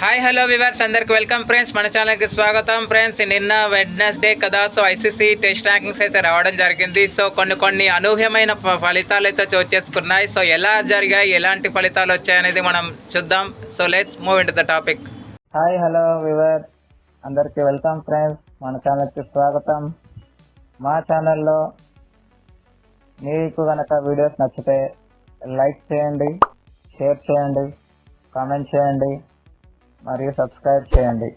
Hi hello viewers అందరికి welcome friends మన ఛానల్కి స్వాగతం ఫ్రెండ్స్ నిన్న వెడ్నెస్డే కదా సో ఐసీసీ టెస్ట్ ర్యాంకింగ్స్ అయితే రావడం జరిగింది. సో కొన్ని కొన్ని అనూహ్యమైన ఫలితాలు అయితే చోటు చేసుకున్నాయి. సో ఎలా జరిగాయి ఎలాంటి ఫలితాలు వచ్చాయనేది మనం చూద్దాం. So let's move in the topic hi hello viewer అందరికీ వెల్కమ్ ఫ్రెండ్స్ మన ఛానల్కి స్వాగతం. మా ఛానల్లో మీకు కనుక వీడియోస్ నచ్చితే లైక్ చేయండి షేర్ చేయండి కామెంట్ చేయండి. మరియు సబ్స్క్రైబ్ చేయండి.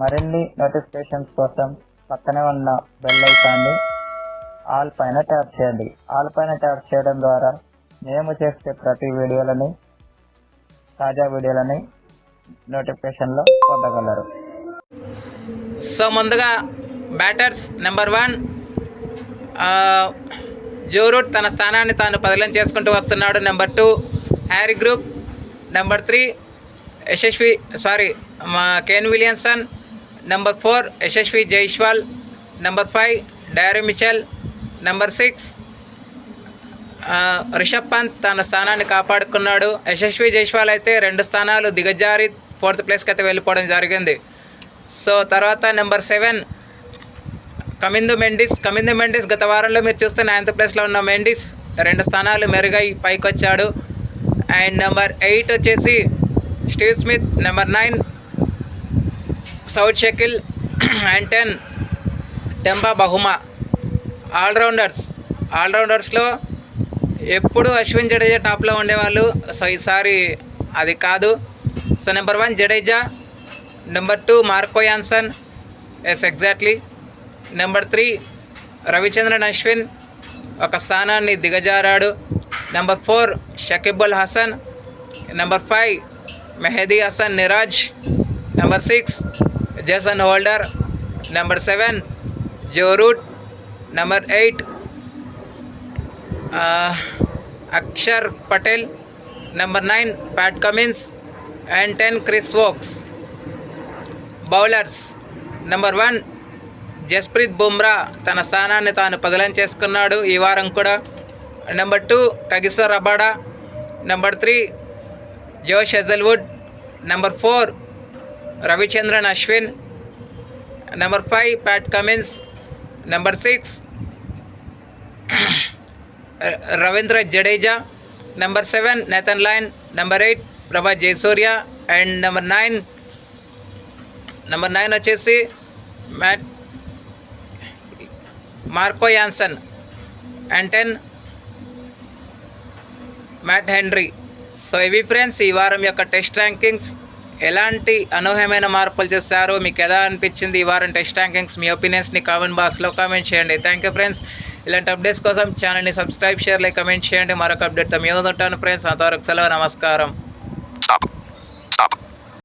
మరిన్ని నోటిఫికేషన్స్ కోసం పక్కనే ఉన్న బెల్ ఐకాన్ని ఆల్ పైన ట్యాప్ చేయండి. ఆల్ పైన ట్యాప్ చేయడం ద్వారా మేము చేసే ప్రతి వీడియోలని తాజా వీడియోలని నోటిఫికేషన్లో పొందగలరు. సో ముందుగా బ్యాటర్స్ నెంబర్ వన్ జోరూట్ తన స్థానాన్ని తాను పదిలం చేసుకుంటూ వస్తున్నాడు. నెంబర్ టూ హ్యారీ గ్రూప్ నెంబర్ త్రీ యశస్వి సారీ మా Kane Williamson number four Yashasvi Jaiswal number five Daryl Mitchell number six Rishabh Pant తన స్థానాన్ని కాపాడుకున్నాడు. యశస్వి జైష్వాల్ అయితే రెండు స్థానాలు దిగజారి ఫోర్త్ ప్లేస్కి అయితే వెళ్ళిపోవడం జరిగింది. సో తర్వాత నెంబర్ సెవెన్ కమిందు మెండిస్. కమిందు మెండిస్ గత వారంలో మీరు చూస్తే నైన్త్ ప్లేస్లో ఉన్న మెండిస్ రెండు స్థానాలు మెరుగై పైకి వచ్చాడు అండ్ నెంబర్ ఎయిట్ వచ్చేసి Steve Smith number nine Saud Shakeel and ten Temba Bavuma. Allrounders ఆల్రౌండర్స్లో ఎప్పుడు అశ్విన్ జడేజా టాప్లో ఉండేవాళ్ళు. సో ఈసారి అది కాదు. So number one Jadeja number two Marco Jansen yes exactly. Number three Ravichandran Ashwin ఒక స్థానాన్ని దిగజారాడు. Number four Shakibul Hasan number five Mehidy Hasan Miraz number six Jason Holder number seven Joe Root number eight Axar Patel number nine Pat Cummins and ten Chris Woakes bowlers number one Jasprit Bumrah తన స్థానాన్ని తాను పదలం చేసుకున్నాడు ఈ వారం కూడా. Number two Kagiso Rabada number three Josh Hazlewood number four Ravichandran Ashwin number five Pat Cummins number six Ravindra Jadeja number seven Nathan Lyon number eight Prabath Jayasuriya and number nine number nine వచ్చేసి Matt Marco Jansen and ten Matt Henry so ఇవి friends ఈ వారం యొక్క test rankings. ఎలాంటి అనూహ్యమైన మార్పులు చేశారు మీకు ఎలా అనిపించింది ఈ వారం టెస్ట్ ర్యాంకింగ్స్? మీ ఒపీనియన్స్ని కామెంట్ బాక్స్లో కామెంట్ చేయండి. థ్యాంక్ యూ ఫ్రెండ్స్ ఇలాంటి అప్డేట్స్ కోసం ఛానల్ని సబ్స్క్రైబ్ షేర్ లైక్ కమెంట్ చేయండి. మరొక అప్డేట్తో మేము ఉంటాను ఫ్రెండ్స్ అంతవరకు సెలవు నమస్కారం. Stop. Stop.